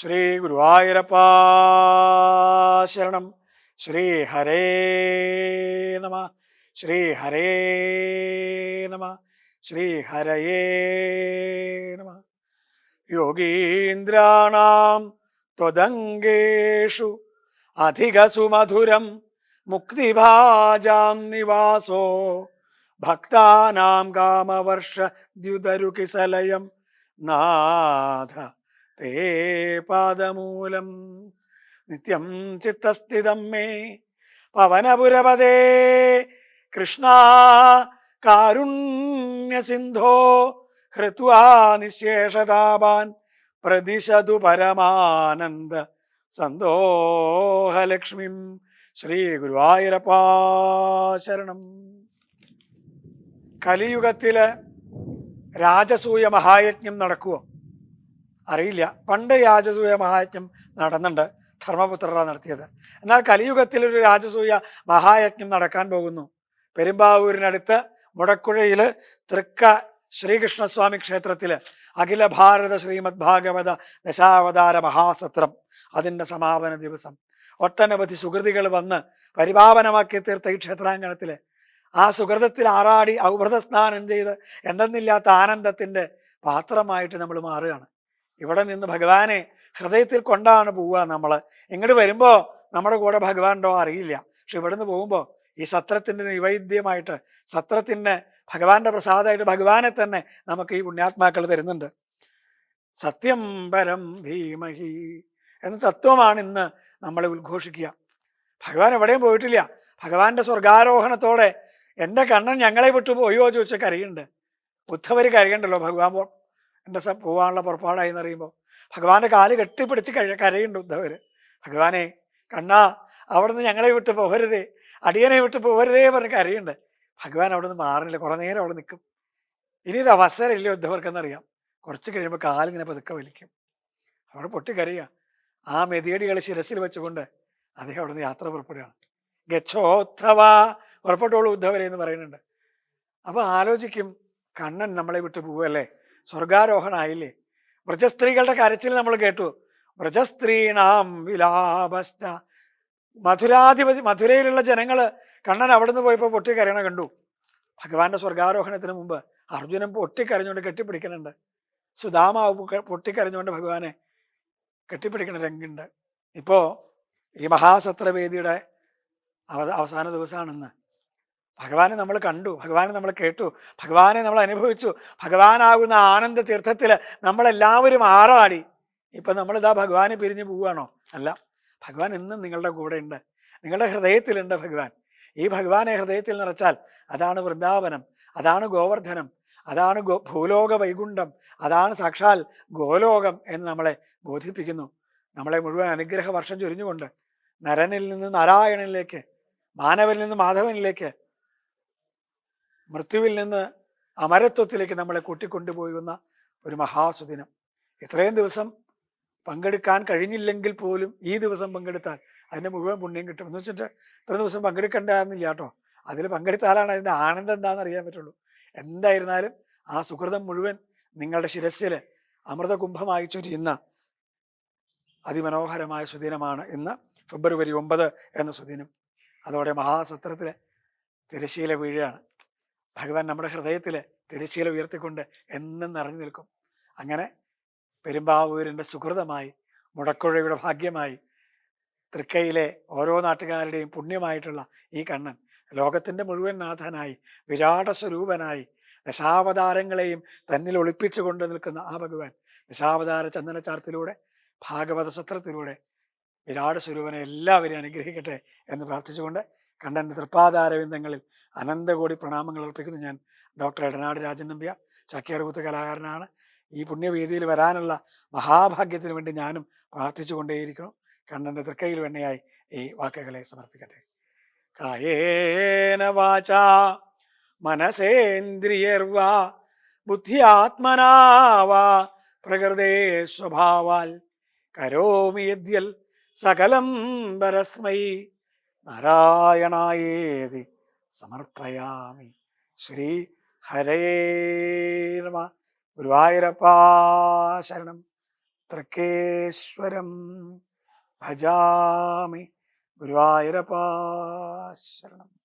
ശ്രീ ഗുരുവായൂരപ്പാ ശരണം. ശ്രീ ഹരേ നമ. ശ്രീ ഹരേ നമ. ശ്രീ ഹരയേ നമ. യോഗീന്ദ്രാണാം അധികസുമധുരം മുക്തിഭാജാം നിവാസോ. ഭക്താനാം കാമവർഷ ദ്യുതരുകിസലയം. നാഥ തേ പാദമൂലം നിത്യം ചിത്തസ്ഥിതം മേ. പവനപുരപദേ കൃഷ്ണ കാരുണ്യസിന്ധോ ഹൃത്വാ നിശേഷതാപാൻ പ്രതിശതു പരമാനന്ദ സന്തോഹലക്ഷ്മിം ശ്രീ ഗുരുവായൂരപ്പാശരണം. കലിയുഗത്തിലെ രാജസൂയ മഹായജ്ഞം നടക്കുവോ? അറിയില്ല. പണ്ട് യാജസൂയ മഹായജ്ഞം നടന്നുണ്ട്. ധർമ്മപുത്ര നടത്തിയത്. എന്നാൽ കലിയുഗത്തിൽ ഒരു രാജസൂയ മഹായജ്ഞം നടക്കാൻ പോകുന്നു. പെരുമ്പാവൂരിനടുത്ത് മുടക്കുഴയിൽ തൃക്ക ശ്രീകൃഷ്ണസ്വാമി ക്ഷേത്രത്തിൽ അഖില ഭാരത ശ്രീമദ് ഭാഗവത ദശാവതാര മഹാസത്രം അതിന്റെ സമാപന ദിവസം. ഒട്ടനവധി സുഹൃതികൾ വന്ന് പരിപാവനമാക്കി തീർത്ത ഈ ക്ഷേത്രാങ്കണത്തിൽ ആ സുഹൃതത്തിൽ ആറാടി ഔഭൃത സ്നാനം ചെയ്ത് എന്തെന്നില്ലാത്ത ആനന്ദത്തിന്റെ പാത്രമായിട്ട് നമ്മൾ മാറുകയാണ്. ഇവിടെ നിന്ന് ഭഗവാനെ ഹൃദയത്തിൽ കൊണ്ടാണ് പോവുക നമ്മൾ ഇങ്ങോട്ട് വരുമ്പോൾ നമ്മുടെ കൂടെ ഭഗവാൻ ഉണ്ടോ അറിയില്ല. പക്ഷെ ഇവിടുന്ന് പോകുമ്പോൾ ഈ സത്രത്തിന്റെ നിവൈദ്യമായിട്ട് സത്രത്തിന്റെ ഭഗവാന്റെ പ്രസാദമായിട്ട് ഭഗവാനെ തന്നെ നമുക്ക് ഈ പുണ്യാത്മാക്കൾ തരുന്നുണ്ട്. സത്യം പരം ധീമഹി എന്ന തത്വമാണ് ഇന്ന് നമ്മളെ ഉദ്ഘോഷിക്കുക. ഭഗവാൻ എവിടെയും പോയിട്ടില്ല. ഭഗവാന്റെ സ്വർഗാരോഹണത്തോടെ എന്റെ കണ്ണൻ ഞങ്ങളെ വിട്ടു പോയോ ചോദിച്ച കരയുണ്ട്. ബുദ്ധവർ കരയുണ്ടല്ലോ ഭഗവാൻ എന്റെ സ പോവാനുള്ള പുറപ്പാടായി പറയുമ്പോൾ ഭഗവാന്റെ കാൽ കെട്ടിപ്പിടിച്ച് കഴി കരയുണ്ട് ഉദ്ധവർ ഭഗവാനെ കണ്ണാ അവിടെ നിന്ന് ഞങ്ങളെ വിട്ട് പോകരുതേ അടിയനെ വിട്ട് പോകരുതേ പറഞ്ഞ് കരയുണ്ട്. ഭഗവാൻ അവിടെ നിന്ന് മാറുന്നില്ല കുറേ നേരം അവിടെ നിൽക്കും. ഇനി ഒരു അവസരമില്ല ഉദ്ധവർക്കെന്നറിയാം. കുറച്ച് കഴിയുമ്പോൾ കാലിങ്ങനെ പതുക്കെ വലിക്കും. അവിടെ പൊട്ടിക്കരയുക ആ മെതിയടികൾ ശിരസിൽ വെച്ചുകൊണ്ട് അദ്ദേഹം അവിടെ നിന്ന് യാത്ര പുറപ്പെടുകയാണ്. ഗച്ഛോത്ഥവ പുറപ്പെട്ടോളൂ ഉദ്ധവരെ എന്ന് പറയുന്നുണ്ട്. അപ്പോൾ ആലോചിക്കും കണ്ണൻ നമ്മളെ വിട്ടു പോവല്ലേ? സ്വർഗാരോഹണായില്ലേ? വ്രജസ്ത്രീകളുടെ കരച്ചിൽ നമ്മൾ കേട്ടു. വ്രജസ്ത്രീണാം വിലാപസ്റ്റ മധുരാധിപതി മധുരയിലുള്ള ജനങ്ങൾ കണ്ണൻ അവിടെ നിന്ന് പോയപ്പോൾ പൊട്ടിക്കരയണ കണ്ടു. ഭഗവാന്റെ സ്വർഗാരോഹണത്തിന് മുമ്പ് അർജുനൻ പൊട്ടിക്കരഞ്ഞുകൊണ്ട് കെട്ടിപ്പിടിക്കുന്നുണ്ട്. സുധാമാവ് പൊട്ടിക്കരഞ്ഞുകൊണ്ട് ഭഗവാനെ കെട്ടിപ്പിടിക്കുന്ന രംഗുണ്ട്. ഇപ്പോൾ ഈ മഹാസത്രവേദിയുടെ അവസാന ദിവസമാണെന്ന് ഭഗവാനെ നമ്മൾ കണ്ടു ഭഗവാനെ നമ്മൾ കേട്ടു ഭഗവാനെ നമ്മൾ അനുഭവിച്ചു ഭഗവാനാകുന്ന ആനന്ദ തീർത്ഥത്തിൽ നമ്മളെല്ലാവരും ആറാടി. ഇപ്പം നമ്മളിതാ ഭഗവാനെ പിരിഞ്ഞു പോവുകയാണോ? അല്ല. ഭഗവാൻ എന്നും നിങ്ങളുടെ കൂടെ ഉണ്ട് നിങ്ങളുടെ ഹൃദയത്തിലുണ്ട് ഭഗവാൻ. ഈ ഭഗവാനെ ഹൃദയത്തിൽ നിറച്ചാൽ അതാണ് വൃന്ദാവനം അതാണ് ഗോവർദ്ധനം അതാണ് ഗോ ഭൂലോക വൈകുണ്ഠം അതാണ് സാക്ഷാൽ ഗോലോകം എന്ന് നമ്മളെ ബോധിപ്പിക്കുന്നു. നമ്മളെ മുഴുവൻ അനുഗ്രഹ വർഷം ചൊരിഞ്ഞുകൊണ്ട് നരനിൽ നിന്ന് നാരായണനിലേക്ക് മാനവനിൽ നിന്ന് മാധവനിലേക്ക് മൃത്യുവിൽ നിന്ന് അമരത്വത്തിലേക്ക് നമ്മളെ കൂട്ടിക്കൊണ്ടുപോകുന്ന ഒരു മഹാസുദിനം. ഇത്രയും ദിവസം പങ്കെടുക്കാൻ കഴിഞ്ഞില്ലെങ്കിൽ പോലും ഈ ദിവസം പങ്കെടുത്താൽ അതിന്റെ മുഴുവൻ പുണ്യം കിട്ടും. എന്ന് വെച്ചിട്ട് ഇത്ര ദിവസം പങ്കെടുക്കണ്ടായിരുന്നില്ല കേട്ടോ. അതിൽ പങ്കെടുത്താലാണ് അതിന്റെ ആനന്ദം എന്താണെന്ന് അറിയാൻ പറ്റുള്ളൂ. എന്തായിരുന്നാലും ആ സുഹൃതം മുഴുവൻ നിങ്ങളുടെ ശിരസ്സിൽ അമൃതകുംഭമായി ചൊരിയുന്ന അതിമനോഹരമായ സുദിനമാണ് ഇന്ന് ഫെബ്രുവരി ഒമ്പത് എന്ന സുദിനം. അതോടെ മഹാസത്രത്തിലെ തിരശീല വീഴുകയാണ് ഭഗവാൻ നമ്മുടെ ഹൃദയത്തിൽ തിരശ്ശീല ഉയർത്തിക്കൊണ്ട് എന്നും നിറഞ്ഞു നിൽക്കും. അങ്ങനെ പെരുമ്പാവൂരിന്റെ സുഹൃതമായി മുടക്കുഴയുടെ ഭാഗ്യമായി തൃക്കയിലെ ഓരോ നാട്ടുകാരുടെയും പുണ്യമായിട്ടുള്ള ഈ കണ്ണൻ ലോകത്തിന്റെ മുഴുവൻ നാഥനായി വിരാട സ്വരൂപനായി ദശാവതാരങ്ങളെയും തന്നിൽ ഒളിപ്പിച്ചു കൊണ്ട് നിൽക്കുന്ന ആ ഭഗവാൻ ദശാവതാര ചന്ദനച്ചാർത്തിലൂടെ ഭാഗവത സത്രത്തിലൂടെ വിരാട് സ്വരൂപനെ എല്ലാവരെയും അനുഗ്രഹിക്കട്ടെ എന്ന് പ്രാർത്ഥിച്ചുകൊണ്ട് കണ്ണന്റെ തൃപ്പാദാരവിന്ദങ്ങളിൽ അനന്തകോടി പ്രണാമങ്ങൾ അർപ്പിക്കുന്നു ഞാൻ ഡോക്ടർ എടനാട് രാജൻ നമ്പ്യ ചാക്യാർകൂത്ത് കലാകാരനാണ്. ഈ പുണ്യവേദിയിൽ വരാനുള്ള മഹാഭാഗ്യത്തിന് വേണ്ടി ഞാനും പ്രാർത്ഥിച്ചു കൊണ്ടേയിരിക്കുന്നു കണ്ണന്റെ തൃക്കയിൽ വെണ്ണയായി ഈ വാക്കുകളെ സമർപ്പിക്കട്ടെ. കായേന വാച മനസേന്ദ്രിയർവാ ബുദ്ധിയാത്മനാവാ പ്രകൃതേ സ്വഭാവാൽ. കരോമി സകലം പരസ്മൈ. നാരായണായേതി സമർപ്പയാമി. ശ്രീ ഹരേ നമ. ഗുരുവായൂരപ്പാശരണം തൃക്കേശ്വരം ഭജാമി. ഗുരുവായൂരപ്പാ ശരണം.